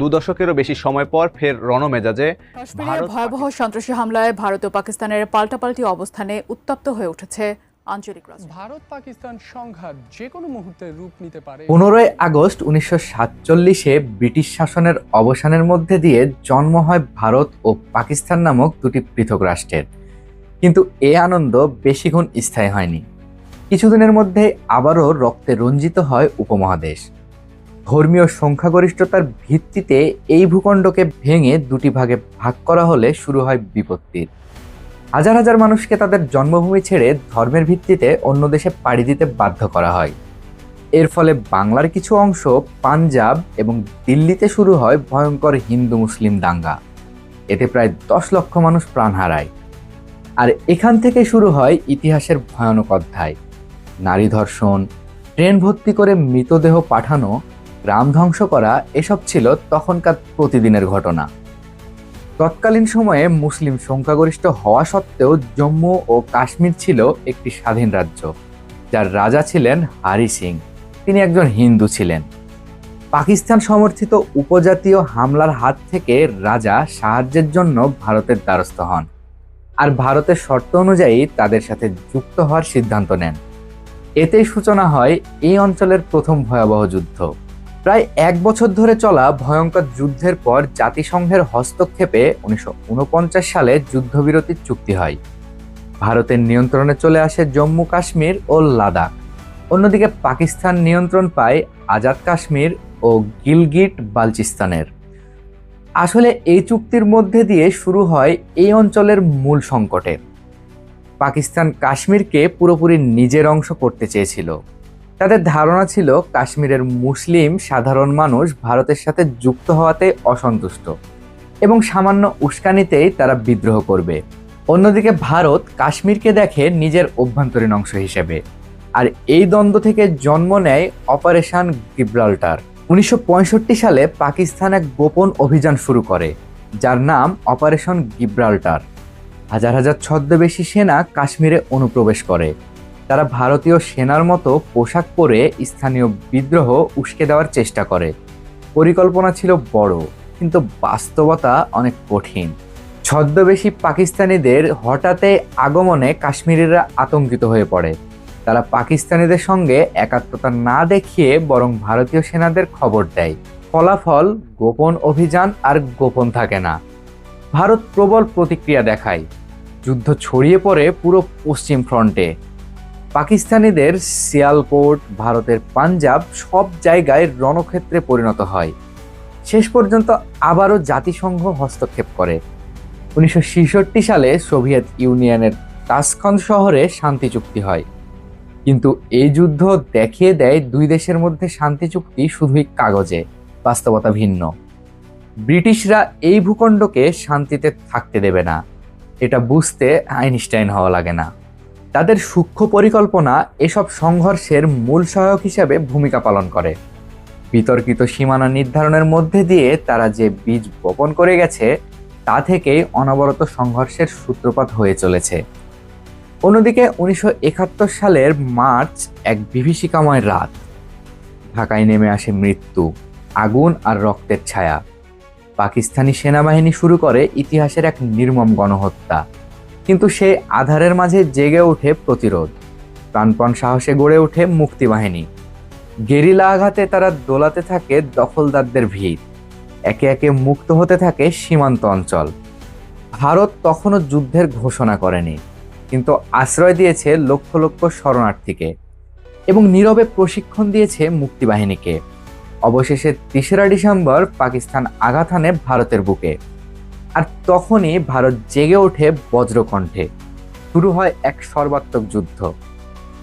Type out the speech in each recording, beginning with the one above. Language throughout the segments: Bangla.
দু দশকেরও বেশি সময় পর ফের রণমেজাজে কাশ্মীরে ভারত, ভয়াবহ সন্ত্রাসী হামলায় ভারত ও পাকিস্তানের পাল্টাপাল্টি অবস্থানে উত্তপ্ত হয়ে উঠেছে আঞ্চলিক ভারত পাকিস্তান সংঘাত যে কোনো মুহূর্তে রূপ নিতে পারে। পনেরোই আগস্ট উনিশশো সাতচল্লিশে ব্রিটিশ শাসনের অবসানের মধ্যে দিয়ে জন্ম হয় ভারত ও পাকিস্তান নামক দুটি পৃথক রাষ্ট্রের। কিন্তু এ আনন্দ বেশিক্ষণ স্থায়ী হয়নি। কিছুদিনের মধ্যে আবারও রক্তে রঞ্জিত হয় উপমহাদেশ। ধর্মীয় সংখ্যাগরিষ্ঠতার ভিত্তিতে এই ভূখণ্ডকে ভেঙে দুটি ভাগে ভাগ করা হলে শুরু হয় বিপত্তির। হাজার হাজার মানুষকে তাদের জন্মভূমি ছেড়ে ধর্মের ভিত্তিতে অন্য দেশে পাড়ি দিতে বাধ্য করা হয়। এর ফলে বাংলার কিছু অংশ পাঞ্জাব এবং দিল্লিতে শুরু হয় ভয়ঙ্কর হিন্দু মুসলিম দাঙ্গা। এতে প্রায় দশ লক্ষ মানুষ প্রাণ হারায়। আর এখান থেকে শুরু হয় ইতিহাসের ভয়ানক অধ্যায়। নারী ধর্ষণ, ট্রেন ভর্তি করে মৃতদেহ পাঠানো গ্রাম ধ্বংস করা এসব ছিল তখনকার প্রতিদিনের ঘটনা। তৎকালীন সময়ে মুসলিম সংখ্যাগরিষ্ঠ হওয়া সত্ত্বেও জম্মু ও কাশ্মীর ছিল একটি স্বাধীন রাজ্য, যার রাজা ছিলেন হারি সিং। তিনি একজন হিন্দু ছিলেন। পাকিস্তান সমর্থিত উপজাতীয় হামলার হাত থেকে রাজা সাহায্যের জন্য ভারতের দ্বারস্থ হন আর ভারতের শর্ত অনুযায়ী তাদের সাথে যুক্ত হওয়ার সিদ্ধান্ত নেন। এতেই সূচনা হয় এই অঞ্চলের প্রথম ভয়াবহ যুদ্ধ। প্রায় এক বছর ধরে চলা ভয়ঙ্কর যুদ্ধের পর জাতিসংঘের হস্তক্ষেপে উনিশশো উনপঞ্চাশ সালে যুদ্ধবিরতির চুক্তি হয়। ভারতের নিয়ন্ত্রণে চলে আসে জম্মু কাশ্মীর ও লাদাখ। অন্যদিকে পাকিস্তান নিয়ন্ত্রণ পায় আজাদ কাশ্মীর ও গিলগিট বালচিস্তানের। আসলে এই চুক্তির মধ্যে দিয়ে শুরু হয় এই অঞ্চলের মূল সংকটে। পাকিস্তান কাশ্মীরকে পুরোপুরি নিজের অংশ করতে চেয়েছিল। তাদের ধারণা ছিল কাশ্মীরের মুসলিম সাধারণ মানুষ ভারতের সাথে যুক্ত হওয়াতে অসন্তুষ্ট এবং সামান্য উস্কানিতেই তারা বিদ্রোহ করবে। অন্যদিকে ভারত কাশ্মীরকে দেখে নিজের অভ্যন্তরীণ অংশ হিসেবে আর এই দ্বন্দ্ব থেকে জন্ম নেয় অপারেশন গিব্রাল্টার। উনিশশো পঁয়ষট্টি সালে পাকিস্তান এক গোপন অভিযান শুরু করে, যার নাম অপারেশন গিব্রাল্টার। হাজার হাজার ছদ্মবেশী সেনা কাশ্মীরে অনুপ্রবেশ করে তারা ভারতীয় সেনার মতো পোশাক পরে স্থানীয় বিদ্রোহ উস্কে দেওয়ার চেষ্টা করে। পরিকল্পনা ছিল বড়, কিন্তু বাস্তবতা অনেক কঠিন। ছদ্মবেশী পাকিস্তানিদের হঠাৎই আগমনে কাশ্মীরিরা আতঙ্কিত হয়ে পড়ে। তারা পাকিস্তানিদের সঙ্গে একাত্মতা না দেখিয়ে বরং ভারতীয় সেনাদের খবর দেয়। ফলাফল, গোপন অভিযান আর গোপন থাকে না। ভারত প্রবল প্রতিক্রিয়া দেখায়। যুদ্ধ ছড়িয়ে পড়ে পুরো পশ্চিম ফ্রন্টে। পাকিস্তানিদের সিয়ালকোট ভারতের পাঞ্জাব সব জায়গায় রণক্ষেত্রে পরিণত হয়। শেষ পর্যন্ত আবারও জাতিসংঘ হস্তক্ষেপ করে। উনিশশো সালে সোভিয়েত ইউনিয়নের তাসখন্দ শহরে শান্তি চুক্তি হয়। কিন্তু এই যুদ্ধ দেখিয়ে দেয় দুই দেশের মধ্যে শান্তি চুক্তি শুধুই কাগজে, বাস্তবতা ভিন্ন। ব্রিটিশরা এই ভূখণ্ডকে শান্তিতে থাকতে দেবে না। এটা বুঝতে আইনস্টাইন হওয়া লাগে না। তাদের সূক্ষ্ম পরিকল্পনা এসব সংঘর্ষের মূল সহায়ক হিসেবে ভূমিকা পালন করে। বিতর্কিত সীমানা নির্ধারণের মধ্যে দিয়ে তারা যে বীজ বপন করে গেছে, তা থেকেই অনবরত সংঘর্ষের সূত্রপাত হয়ে চলেছে। অন্যদিকে উনিশশো একাত্তর সালের মার্চ এক বিভীষিকাময় রাত। ঢাকায় নেমে আসে মৃত্যু, আগুন আর রক্তের ছায়া। পাকিস্তানি সেনাবাহিনী শুরু করে ইতিহাসের এক নির্মম গণহত্যা। কিন্তু সেই আধারের মাঝে জেগে ওঠে প্রতিরোধ। প্রাণপণ সাহসে গড়ে ওঠে মুক্তিবাহিনী। গেরিলা আঘাতে তারা দোলাতে থাকে দখলদারদের ভিড়। একে একে মুক্ত হতে থাকে সীমান্ত অঞ্চল। ভারত তখনও যুদ্ধের ঘোষণা করেনি, কিন্তু আশ্রয় দিয়েছে লক্ষ লক্ষ শরণার্থীকে এবং নীরবে প্রশিক্ষণ দিয়েছে মুক্তিবাহিনীকে। অবশেষে তেসরা ডিসেম্বর পাকিস্তান আঘাত ভারতের বুকে। আর তখনই ভারত জেগে ওঠে বজ্রকণ্ঠে। শুরু হয় এক সর্বাত্মক যুদ্ধ।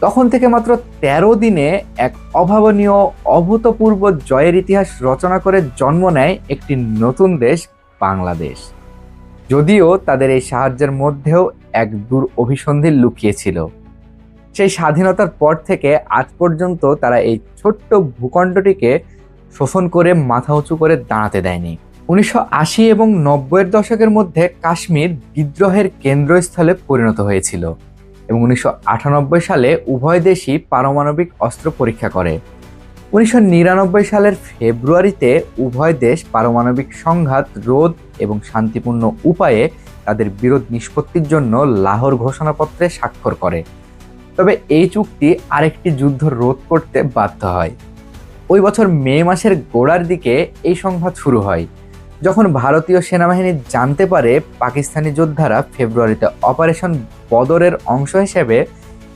তখন থেকে মাত্র ১৩ দিনে এক অভাবনীয়, অভূতপূর্ব জয়ের ইতিহাস রচনা করে জন্ম নেয় একটি নতুন দেশ, বাংলাদেশ। যদিও তাদের এই সাহায্যের মধ্যেও এক দূর অভিসন্ধি লুকিয়েছিল। সেই স্বাধীনতার পর থেকে আজ পর্যন্ত তারা এই ছোট্ট ভূখণ্ডটিকে শোষণ করে মাথা উঁচু করে দাঁড়াতে দেয়নি। উনিশশো আশি এবং নব্বইয়ের দশকের মধ্যে কাশ্মীর বিদ্রোহের কেন্দ্রস্থলে পরিণত হয়েছিল এবং উনিশশো আটানব্বই সালে উভয় দেশই পারমাণবিক অস্ত্র পরীক্ষা করে। উনিশশো নিরানব্বই সালের ফেব্রুয়ারিতে উভয় দেশ পারমাণবিক সংঘাত, রোধ এবং শান্তিপূর্ণ উপায়ে তাদের বিরোধ নিষ্পত্তির জন্য লাহোর ঘোষণাপত্রে স্বাক্ষর করে। তবে এই চুক্তি আরেকটি যুদ্ধ রোধ করতে বাধ্য হয়। ওই বছর মে মাসের গোড়ার দিকে এই সংঘাত শুরু হয়। যখন ভারতীয় সেনাবাহিনী জানতে পারে পাকিস্তানি যোদ্ধারা ফেব্রুয়ারিতে অপারেশন বদরের অংশ হিসেবে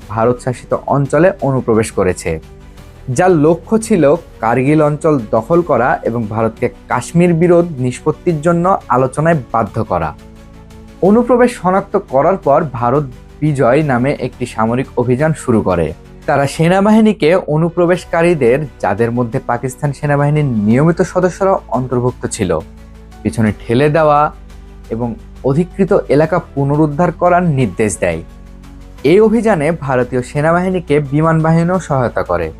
ভারত শাসিত অঞ্চলে অনুপ্রবেশ করেছে, যার লক্ষ্য ছিল কার্গিল অঞ্চল দখল করা এবং ভারতকে কাশ্মীর বিরোধ নিষ্পত্তির জন্য আলোচনায় বাধ্য করা। অনুপ্রবেশ শনাক্ত করার পর ভারত বিজয় নামে একটি সামরিক অভিযান শুরু করে। তারা সেনাবাহিনীকে অনুপ্রবেশকারীদের, যাদের মধ্যে পাকিস্তান সেনাবাহিনীর নিয়মিত সদস্যরা অন্তর্ভুক্ত ছিল পিছনে ঠেলে দেওয়া এবং অধিকৃত এলাকা পুনরুদ্ধার করার নির্দেশ দেয়। এই অভিযানে ভারতীয় সেনাবাহিনীকে বিমান বাহিনীও সহায়তা করে।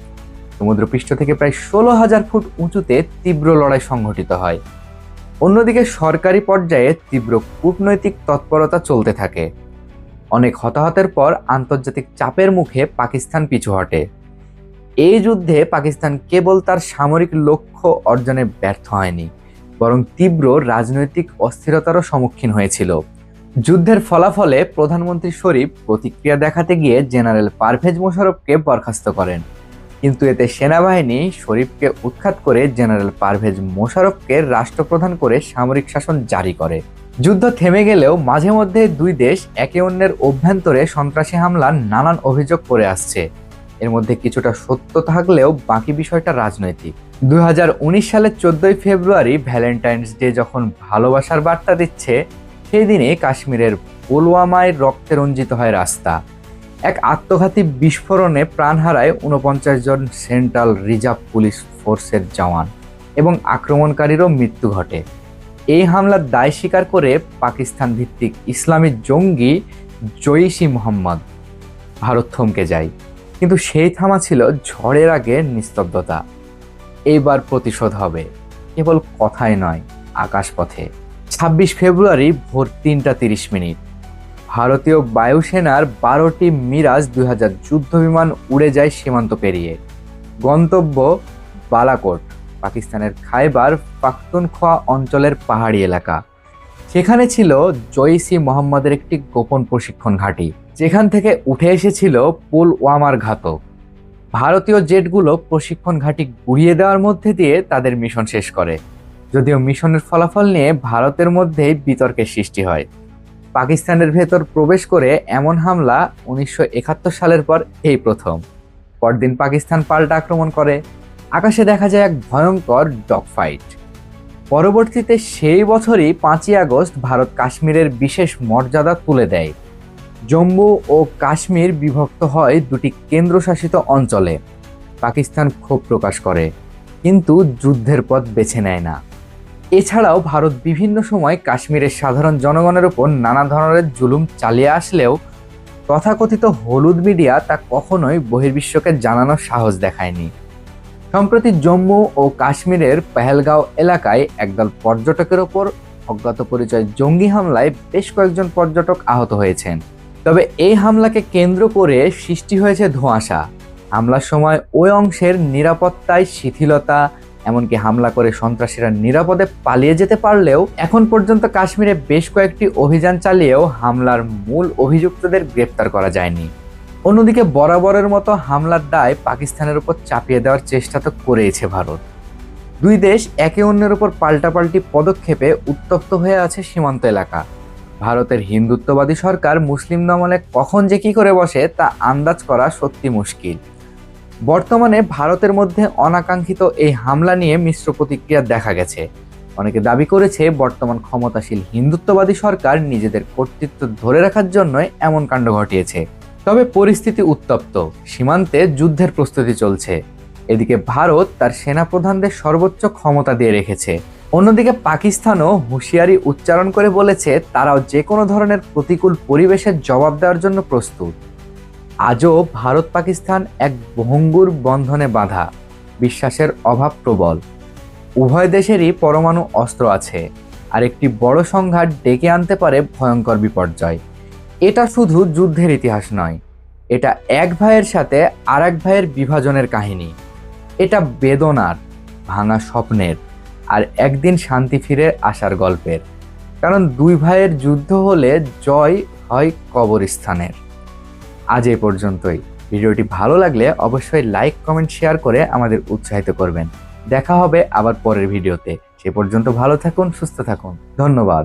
সমুদ্রপৃষ্ঠ থেকে প্রায় ষোলো হাজার ফুট উঁচুতে তীব্র লড়াই সংঘটিত হয়। অন্যদিকে সরকারি পর্যায়ে তীব্র কূটনৈতিক তৎপরতা চলতে থাকে। অনেক হতাহতের পর আন্তর্জাতিক চাপের মুখে পাকিস্তান পিছু হটে। এই যুদ্ধে পাকিস্তান কেবল তার সামরিক লক্ষ্য অর্জনে ব্যর্থ হয়নি। বরং তীব্র রাজনৈতিক অস্থিরতারও সম্মুখীন হয়েছিল। যুদ্ধের ফলাফলে প্রধানমন্ত্রী শরীফ প্রতিক্রিয়া দেখাতে গিয়ে জেনারেল পারভেজ মোশারফকে বরখাস্ত করেন। কিন্তু এতে সেনাবাহিনী শরীফকে উৎখাত করে জেনারেল পারভেজ মোশারফকে রাষ্ট্রপ্রধান করে সামরিক শাসন জারি করে। যুদ্ধ থেমে গেলেও মাঝে মধ্যে দুই দেশ একে অন্যের অভ্যন্তরে সন্ত্রাসী হামলার নানান অভিযোগ করে আসছে। এর মধ্যে কিছুটা সত্য থাকলেও বাকি বিষয়টা রাজনৈতিক। দুই হাজার উনিশ সালের চোদ্দই ফেব্রুয়ারি ভ্যালেন্টাইন্স ডে যখন ভালোবাসার বার্তা দিচ্ছে, সেই দিনে কাশ্মীরের পুলওয়ামায় রক্তে রঞ্জিত হয় রাস্তা। এক আত্মঘাতী বিস্ফোরণে প্রাণ হারায় উনপঞ্চাশ জন সেন্ট্রাল রিজার্ভ পুলিশ ফোর্সের জওয়ান এবং আক্রমণকারীরও মৃত্যু ঘটে। এই হামলার দায় স্বীকার করে পাকিস্তান ভিত্তিক ইসলামী জঙ্গি জৈশি মোহাম্মদ ভারত থমকে যায়। কিন্তু সেই থামা ছিল ঝড়ের আগে নিস্তব্ধতা। এইবার প্রতিশোধ হবে। কেবল কথায় নয়, আকাশপথে। ছাব্বিশ ফেব্রুয়ারি ভোর তিনটা তিরিশ মিনিট। ভারতীয় বায়ুসেনার বারোটি মিরাজ দুই হাজার যুদ্ধ বিমান উড়ে যায় সীমান্ত পেরিয়ে। গন্তব্য বালাকোট, পাকিস্তানের খাইবার পাখতুনখোয়া অঞ্চলের পাহাড়ি এলাকা। সেখানে ছিল জয়সি মোহাম্মদের একটি গোপন প্রশিক্ষণ ঘাঁটি। যেখান থেকে উঠে এসেছিল পুলওয়ামার ঘাতক। ভারতীয় জেটগুলো প্রশিক্ষণ ঘাঁটি গুড়িয়ে দেওয়ার মধ্যে দিয়ে তাদের মিশন শেষ করে। যদিও মিশনের ফলাফল নিয়ে ভারতের মধ্যেই বিতর্কের সৃষ্টি হয়। পাকিস্তানের ভেতর প্রবেশ করে এমন হামলা উনিশশো একাত্তর সালের পর এই প্রথম। পরদিন পাকিস্তান পাল্টা আক্রমণ করে। আকাশে দেখা যায় এক ভয়ঙ্কর ডগ ফাইট পরবর্তীতে সেই বছরই পাঁচই আগস্ট ভারত কাশ্মীরের বিশেষ মর্যাদা তুলে দেয়। জম্মু ও কাশ্মীর বিভক্ত হয় দুটি কেন্দ্রশাসিত অঞ্চলে। পাকিস্তান ক্ষোভ প্রকাশ করে, কিন্তু যুদ্ধের পথ বেছে নেয় না। এছাড়াও ভারত বিভিন্ন সময় কাশ্মীরের সাধারণ জনগণের ওপর নানা ধরনের জুলুম চালিয়ে আসলেও তথাকথিত হলুদ মিডিয়া তা কখনোই বহির্বিশ্বকে জানানোর সাহস দেখায়নি। সম্প্রতি জম্মু ও কাশ্মীরের পেহেলগাঁও এলাকায় একদল পর্যটকের ওপর অজ্ঞাত পরিচয় জঙ্গি হামলায় বেশ কয়েকজন পর্যটক আহত হয়েছেন। তবে এই হামলাকে কেন্দ্র করে সৃষ্টি হয়েছে ধোঁয়াশা। হামলার সময় ওই অংশের নিরাপত্তায় শিথিলতা, এমনকি হামলা করে সন্ত্রাসীরা নিরাপদে পালিয়ে যেতে পারলেও এখন পর্যন্ত কাশ্মীরে বেশ কয়েকটি অভিযান চালিয়েও হামলার মূল অভিযুক্তদের গ্রেপ্তার করা যায়নি। অন্যদিকে বরাবরের মতো হামলার দায় পাকিস্তানের উপর চাপিয়ে দেওয়ার চেষ্টা তো করেইছে ভারত। দুই দেশ একে অন্যের উপর পাল্টাপাল্টি পদক্ষেপে উত্তপ্ত হয়ে আছে সীমান্ত এলাকা। ভারতের হিন্দুত্ববাদী সরকার মুসলিম দমনে কখন যে কি করে বসে তা আন্দাজ করা সত্যি মুশকিল। বর্তমানে ভারতের মধ্যে অনাকাঙ্ক্ষিত এই হামলা নিয়ে মিশ্র প্রতিক্রিয়া দেখা গেছে। অনেকে দাবি করেছে বর্তমান ক্ষমতাশীল হিন্দুত্ববাদী সরকার নিজেদের কর্তৃত্ব ধরে রাখার জন্যই এমন কাণ্ড ঘটিয়েছে। তবে পরিস্থিতি উত্তপ্ত, সীমান্তে যুদ্ধের প্রস্তুতি চলছে। এদিকে ভারত তার সেনাপ্রধানদের সর্বোচ্চ ক্ষমতা দিয়ে রেখেছে। অন্যদিকে পাকিস্তানও হুঁশিয়ারি উচ্চারণ করে বলেছে তারাও যে কোনো ধরনের প্রতিকূল পরিবেশের জবাব দেওয়ার জন্য প্রস্তুত। আজও ভারত পাকিস্তান এক ভঙ্গুর বন্ধনে বাঁধা, বিশ্বাসের অভাব প্রবল। উভয় দেশেরই পরমাণু অস্ত্র আছে, আর একটি বড় সংঘাত ডেকে আনতে পারে ভয়ঙ্কর বিপর্যয়। এটা শুধু যুদ্ধের ইতিহাস নয়, এটা এক ভাইয়ের সাথে আর এক ভাইয়ের বিভাজনের কাহিনী। এটা বেদনার, ভাঙা স্বপ্নের। আর একদিন শান্তি ফিরে আসার গল্পের। কারণ দুই ভাইয়ের যুদ্ধ হলে জয় হয় কবরস্থানের। আজ এ পর্যন্তই। ভিডিওটি ভালো লাগলে অবশ্যই লাইক, কমেন্ট, শেয়ার করে আমাদের উৎসাহিত করবেন। দেখা হবে আবার পরের ভিডিওতে। সে পর্যন্ত ভালো থাকুন, সুস্থ থাকুন। ধন্যবাদ।